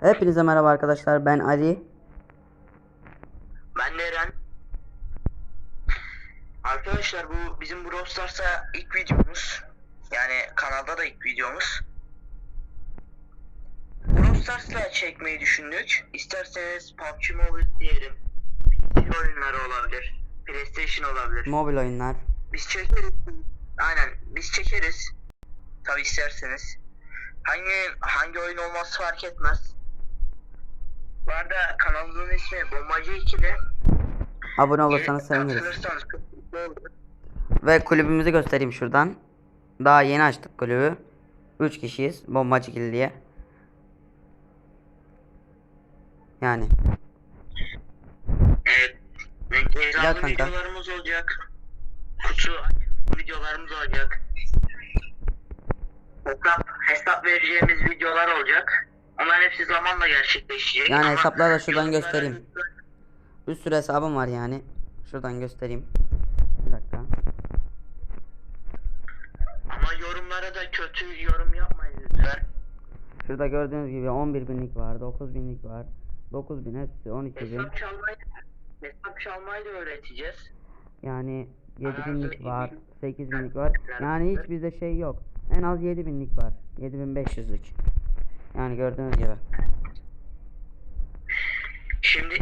Hepinize merhaba arkadaşlar. Ben Ali. Ben de Eren. Arkadaşlar bu bizim Brawl Stars'a ilk videomuz. Yani kanalda da ilk videomuz. Brawl Stars'la çekmeyi düşündük. İsterseniz PUBG Mobile diyelim. PC oyunları olabilir. PlayStation olabilir. Mobil oyunlar. Biz çekeriz. Aynen biz çekeriz. Tabi isterseniz. Hangi hangi oyun olması fark etmez. Bu arada kanalımızın ismi Bombacı 2'de. Abone olursanız seviniriz. Ve kulübümüzü göstereyim şuradan. Daha yeni açtık kulübü. 3 kişiyiz. Bombacı Gil diye. Yani. Evet. Cezalı kanka. videolarımız olacak. Kutu videolarımız olacak. Hesap, hesap vereceğimiz videolar olacak. Onların hepsi zamanla gerçekleşecek. Yani Ama hesapları da şuradan göstereyim. Bir sürü hesabım var yani. Şuradan göstereyim. Bir dakika. Ama yorumlara da kötü yorum yapmayın lütfen. Şurada gördüğünüz gibi 11 binlik var, 9 binlik var. 9 bin hepsi 12 bin. Hesap çalmayı, hesap çalmayı da öğreteceğiz. Yani 7 Aa, binlik var, 8 binlik var. Yani hiç bizde şey yok. En az 7 binlik var. 7500'lük. Yani gördüğünüz gibi. Şimdi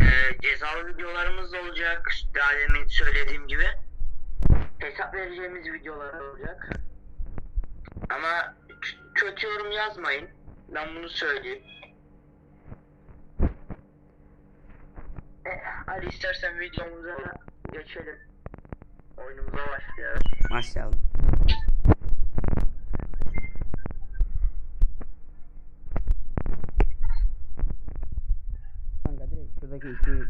e, cezalı videolarımız da olacak. Daha demin söylediğim gibi. Hesap vereceğimiz videolar olacak. Ama kötü yorum yazmayın. Ben bunu söyleyeyim. E, hadi istersen videomuza geçelim. Oyunumuza başlayalım. Başlayalım. Şuradaki iki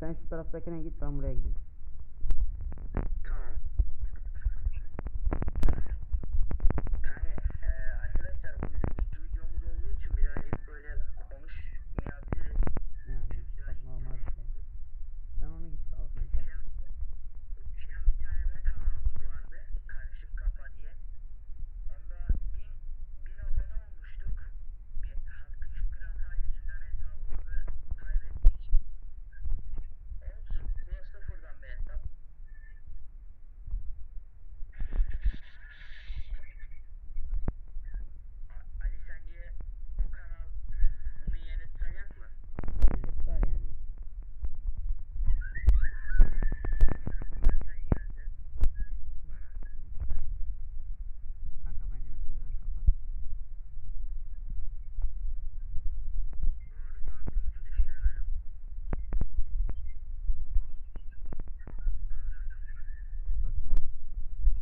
sen şu taraftakine git ben buraya gideyim. Tamam. Yani e, arkadaşlar bu bizim ilk videomuz olduğu için birazcık böyle konuşmayabiliriz. Yani çok normal bir şey. Sen onu git al kanka. Eskiden, eskiden bir tane daha kanalımız vardı. Karışık Kafa diye. Onda bin, bin abone olmuştuk. Bir ha- küçük bir hata yüzünden hesabımızı kaybettik. Olsun. Bu sıfırdan bir hesap. A- Ali sence o kanal bunu yeni tutacak mı? Yeter yani. Mesaj geldi. Kanka bence mesajları kapat. Doğru haklısın düşünemedim. Çok iyi.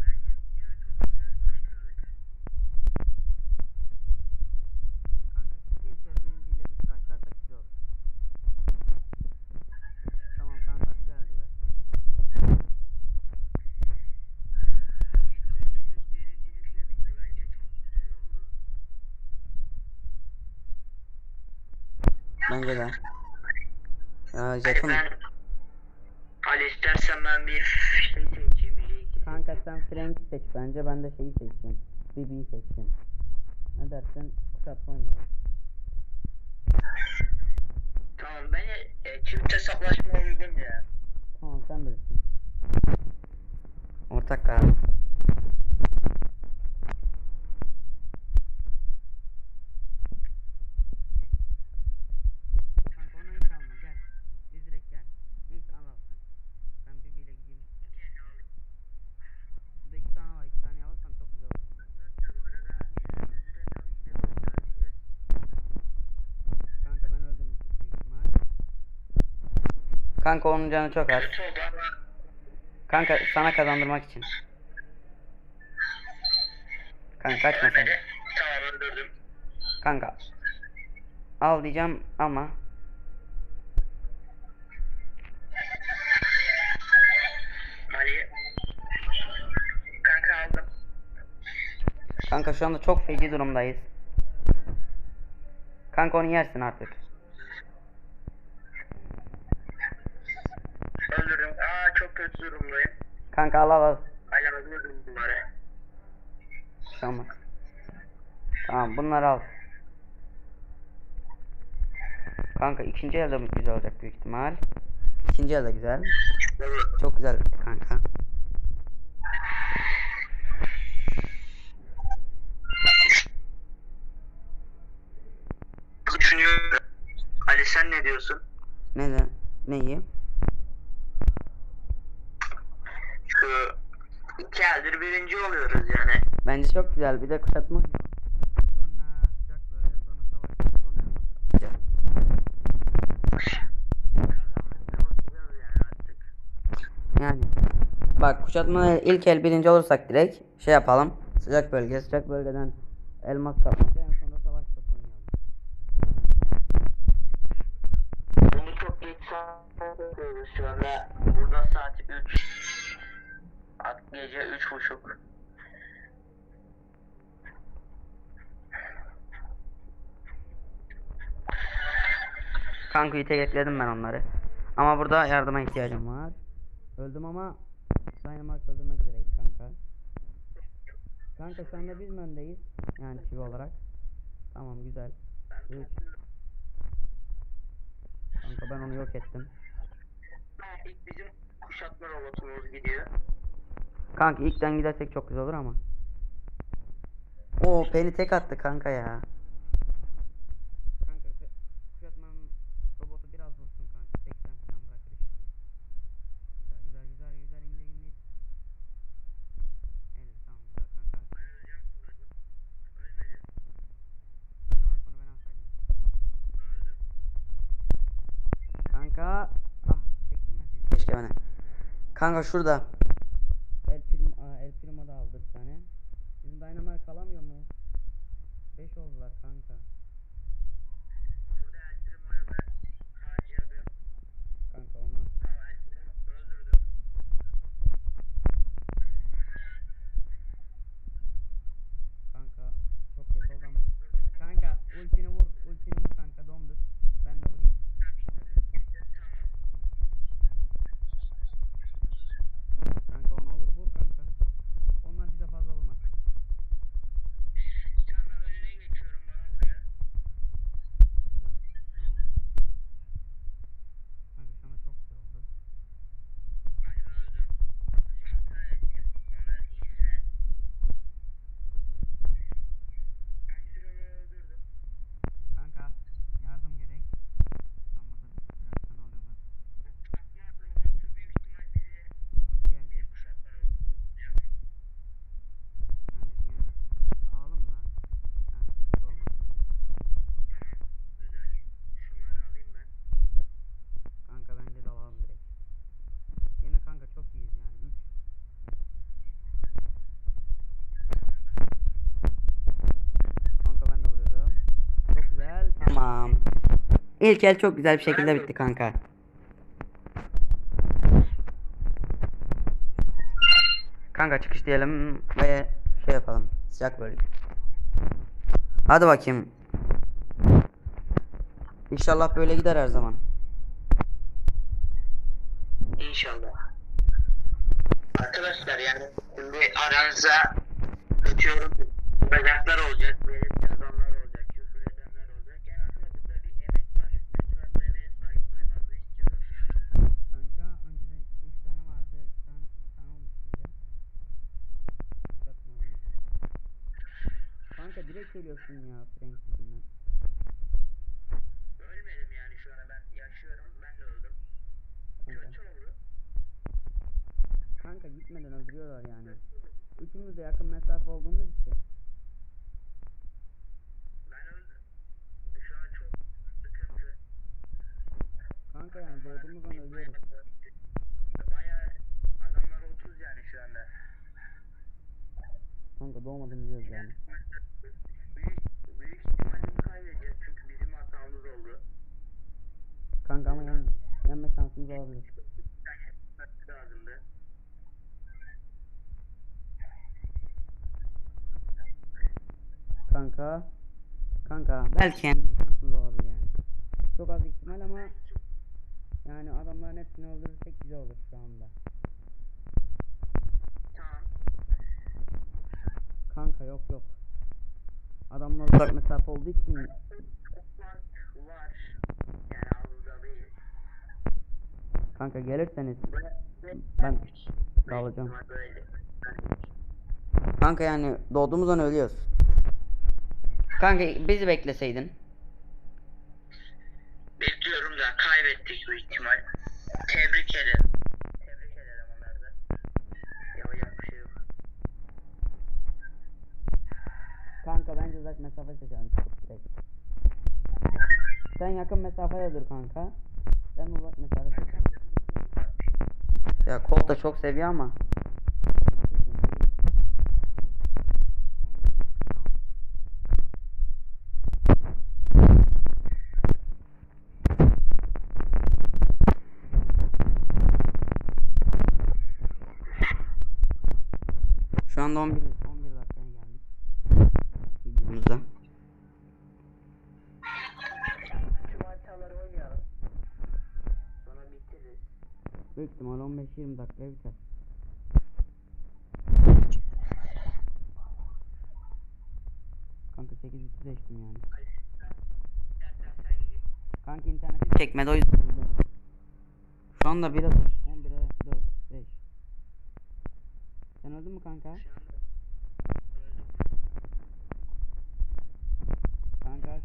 Bence videoya çok güzel başladık. Kanka bir kere birinciyle bir başlarsak güzel olur. Tamam kanka güzeldi be. İlk oyunumuz birincilikle bitti. Bence çok güzel oldu. Bence de. Ya Hadi jeton. ben Ali istersen ben bir şey seçeyim. Kanka sen Frank'i seç bence ben de şeyi seçeyim. Bibi'yi seçeyim. Ne dersin? Kuşatma oynayalım. Tamam ben e, çift hesaplaşma uygun ya. Tamam sen bilirsin. Ortak karar. Kanka onu hiç alma gel. Biz direkt gel. Neyse al al sen. Ben Bibi ile gideyim. Şurada iki tane var. iki tane alırsam çok güzel olur. Kanka ben öldüm büyük ihtimal. Kanka onun canı çok az. Kanka sana kazandırmak için. Kanka kaçma sen. Kanka. Al diyeceğim ama. Ali. Kanka aldım. Kanka şu anda çok feci durumdayız. Kanka onu yersin artık. Öldürdüm. Aa çok kötü durumdayım. Kanka al al al. Ali öldürdüm bunları. Olmaz. Tamam bunları al. Kanka ikinci elde güzel olacak büyük ihtimal. İkinci elde güzel. Çok güzel bitti kanka. Düşünüyorum. Ali sen ne diyorsun? Neden? Neyi? Şu birinci oluyoruz yani. Bence çok güzel. Bir de kuşatma oynuyor. Sonra sıcak böyle, sonra savaş, sonra elmas kapacağız. Yani bak kuşatma ilk el birinci olursak direkt şey yapalım. Sıcak bölge, sıcak bölgeden elmas kapmaca Kankuyu tekletledim ben onları. Ama burada yardıma ihtiyacım var. Öldüm ama Dynamite öldürmek üzereydi kanka. Kanka şu anda biz öndeyiz? Yani çivi olarak. Tamam güzel. Üç. Kanka ben onu yok ettim. İlk bizim kuşatma robotumuz gidiyor. Kanka ilkten gidersek çok güzel olur ama. Oo Peli tek attı kanka ya. Kanka kuşatmanın robotu biraz vursun kanka. 80 falan bırakır inşallah. Güzel güzel güzel güzel indir indir. Evet tamam güzel kanka. Ben var onu ben alsaydım. Kanka ah çektirmeseydin keşke bana. Kanka şurada. El Primo, aa, El Primo da aldı bir tane. Bizim Dynamite kalamıyor mu? 5 oldular kanka. Burada El Primo'yu ben harcadım. Kanka onu Ama El Primo öldürdüm. kanka çok kötü oldu ama. Kanka ultini vur, ultini vur kanka dondur. Ben de vurayım. Kanka ona vur vur kanka. Onlar bize fazla vurmasın. Tamam ben önüne geçiyorum bana vuruyor. Güzel. Tamam. Kanka şu anda çok güzel oldu. Hadi ben öldüm. Hata ettim. Onların iyisine. El Primo'yu öldürdüm. Kanka yardım gerek. Ben burada biraz sana alıyorum hadi. Kuşatma robotu büyük ihtimal bizi Gel gel. bir kuşatma robotu olacak. Yani yine de alalım da. Yani sıkıntı olmasın. Tamam. Güzel. Şunları alayım ben. Kanka bence de alalım direkt. Yine kanka çok iyiyiz yani. 3 Kanka ben de vuruyorum. Çok güzel. Tamam. İlk el çok güzel bir şekilde bitti kanka. Kanka çıkış diyelim ve şey yapalım. Sıcak bölge. Hadi bakayım. İnşallah böyle gider her zaman. İnşallah. Arkadaşlar yani şimdi aranıza kaçıyorum. Bacaklar olacak, velet yazanlar olacak, küfür edenler olacak. Yani aslında burada bir emek var. Lütfen bu emeğe saygı duymanızı istiyorum. Kanka önceden 3 tane vardı. 2 tane, bir tane olmuş şimdi. Katma onu. Kanka direkt ölüyorsun ya Frank yüzünden. Ölmedim yani şu an ben yaşıyorum. Ben de öldüm. Kanka. Kötü oldu. Kanka gitmeden öldürüyorlar yani. Üçümüz de yakın mesafe olduğumuz için. Ben öldüm. Şu an çok sıkıntı. Kanka yani doğduğumuz an ölüyoruz. Baya adamlar 30 yani şu anda. Kanka doğmadan ölüyoruz yani. Büyük, büyük ihtimalle kaybedeceğiz çünkü bizim hatamız oldu. Kanka ama yan, yenme şansımız olabilir. lazımdı. Kanka. Kanka belki yenme şansımız olabilir yani. Çok az ihtimal ama yani adamların hepsini öldürürsek güzel olur şu anda. Kanka yok yok. Adamlar uzak mesafe olduğu için mi? Kanka gelirseniz ben dağılacağım. Kanka yani doğduğumuzan ölüyoruz. Kanka bizi bekleseydin. Bekliyorum da kaybettik bu ihtimal. Tebrik ederim. Kanka bence uzak mesafe seçelim. Sen yakın mesafede dur kanka. Ben uzak mesafe seçeceğim. Ya Colt da çok seviyor ama. Şu anda 11 11 dakikaya geldik. Videomuzda. Şu haritaları oynayalım. Sonra bitiririz. Büyük ihtimal 15-20 dakikaya biter. Kanka 8 bitti seçtim yani. Kanka internetim çekmedi o yüzden. Şu anda biraz 11'e 4 5. Sen öldün mü. Kanka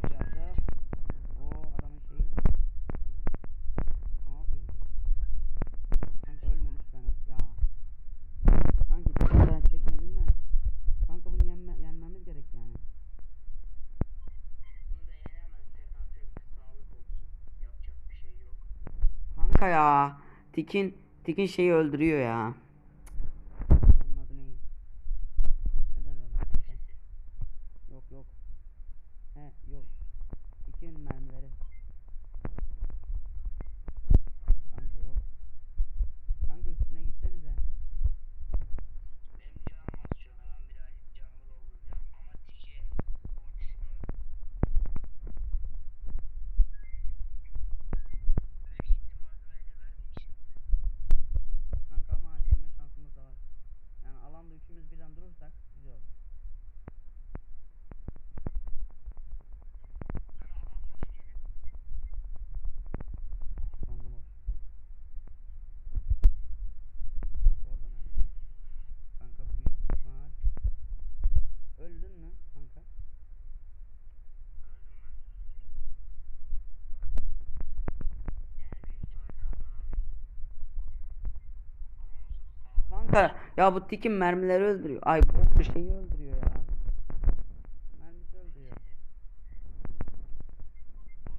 silahda o adamın şeyi ne yapıyor bize? Kanka ölme lütfen ya. Kanka internet çekmediğinden Kanka bunu yenme, yenmemiz gerek yani. Bunu da yenemezsek artık sağlık olsun. Yapacak bir şey yok. Kanka ya. Tikin Tikin şeyi öldürüyor ya. Onun adı neydi? Neden öyle kanka? Yok yok. He yok. Tikin mermileri. Kanka yok. Kanka üstüne gitsenize. Benim canım az şu anda. Ben birazcık canımı dolduracağım. Ama tiki ultisini Büyük ihtimal böyle verdik. Kanka ama yenme şansımız da var. Yani alanda üçümüz birden durursak güzel olur. Ben alan boş gelin. Kanka boş. Kanka orada nerede? Kanka büyük ihtimal. Öldün mü kanka? Öldüm ben. Yani büyük ihtimal kazanamayız. Ama olsun sağlık. Kanka ya bu tikin mermileri öldürüyor. Ay bu şeyi öldürüyor ya. Mermisi öldürüyor.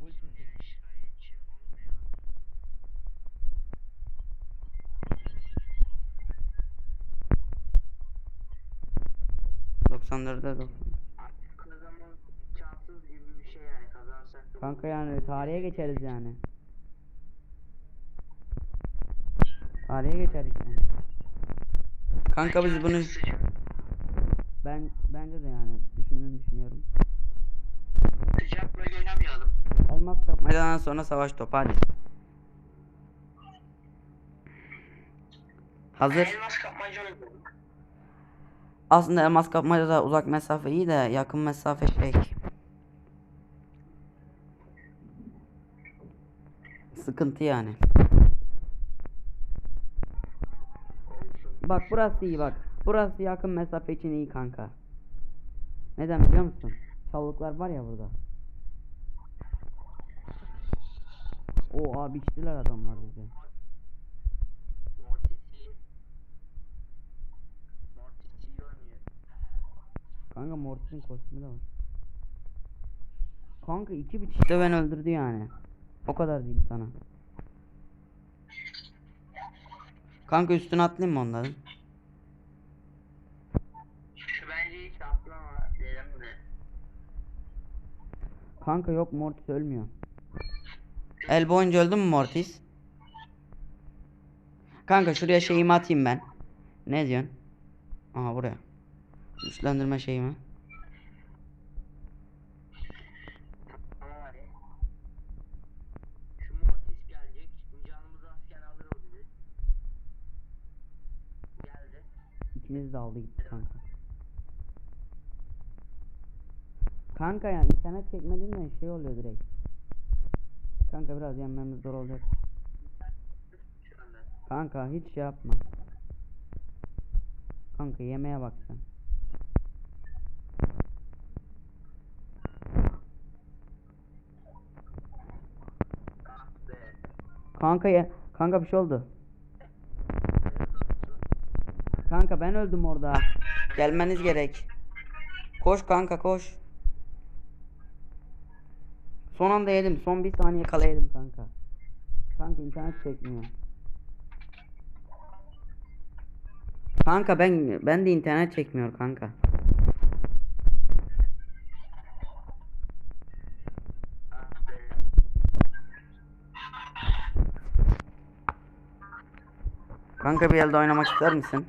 Olsun yani şikayetçi olmayalım. 94'e 90. Artık kazanmam şanssız gibi bir şey yani kazansak da Kanka yani tarihe geçeriz yani. Tarihe geçeriz yani. Kanka biz bunu ben bence de yani düşündüğünü düşünüyorum. Sıcak böyle oynamayalım. Elmas kapmacadan sonra savaş topu hadi. Hazır. Elmas kapmaca. Aslında elmas kapmaca da uzak mesafe iyi de yakın mesafe şey. Sıkıntı yani. Bak burası iyi bak. Burası yakın mesafe için iyi kanka. Neden biliyor musun? Çalılıklar var ya burada. O abi içtiler adamlar bize. Kanka Mortis'in kostümü de var. Kanka iki biçişte ben öldürdü yani. O kadar diyeyim sana. Kanka üstüne atlayayım mı onların? Şu bence hiç atlama derim de. Kanka yok Mortis ölmüyor. El boyunca öldü mü Mortis? Kanka şuraya şeyimi atayım ben. Ne diyorsun? Aha buraya. Güçlendirme şeyimi. Tamam hadi. Şu Mortis gelecek. Şimdi canımızı azken alır o bizi. Geldi. İkiniz de aldı gitti kanka. Kanka yani internet çekmediğinden şey oluyor direkt. Kanka biraz yenmemiz zor olacak. Kanka hiç şey yapma. Kanka yemeğe bak sen. Kanka ya kanka bir şey oldu. Kanka ben öldüm orada. Gelmeniz gerek. Koş kanka koş. Son anda yedim. Son bir saniye kala kanka. Kanka internet çekmiyor. Kanka ben ben de internet çekmiyor kanka. Kanka bir elde oynamak ister misin?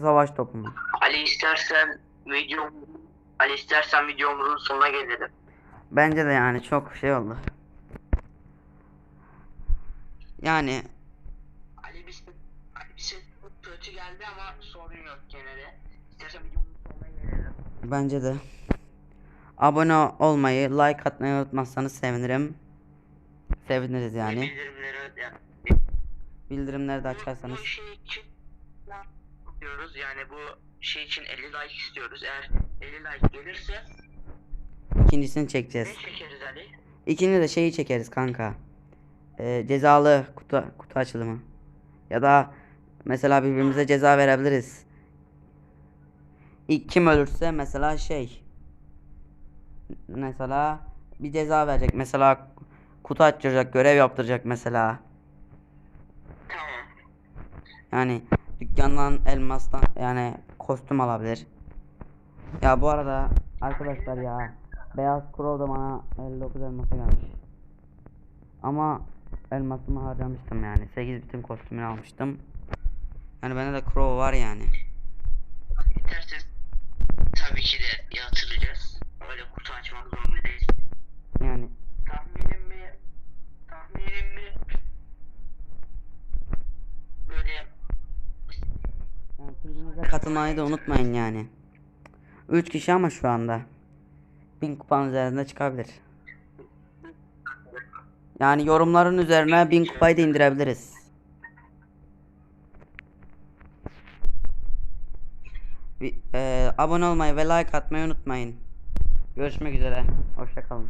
Yoksa savaş topu mu? Ali istersen video Ali istersen videomuzun sonuna gelelim. Bence de yani çok şey oldu. Yani Ali bir Ali bir çok kötü geldi ama sorun yok gene de. İstersen videomuzun sonuna gelelim. bence de. Abone olmayı, like atmayı unutmazsanız sevinirim. Seviniriz yani. Bildirimleri yani, Bildirimleri de açarsanız. şey diyoruz yani bu şey için 50 like istiyoruz. Eğer 50 like gelirse ikincisini ne çekeceğiz. çekeriz Ali? İkinci de şeyi çekeriz kanka. Ee, cezalı kutu kutu açılımı. Ya da mesela birbirimize ceza verebiliriz. İlk kim ölürse mesela şey. Mesela bir ceza verecek. Mesela kutu açacak, görev yaptıracak mesela. Tamam. Yani dükkandan elmastan yani kostüm alabilir. Ya bu arada arkadaşlar ya Beyaz Crow da bana 59 elmasa gelmiş. Ama elmasımı harcamıştım yani. 8 bitim kostümünü almıştım. Yani bende de Crow var yani. İsterseniz tabii ki de katılmayı da unutmayın yani. 3 kişi ama şu anda. 1000 kupanın üzerinde çıkabilir. Yani yorumların üzerine 1000 kupayı da indirebiliriz. Bir- eee, abone olmayı ve like atmayı unutmayın. Görüşmek üzere. Hoşça kalın.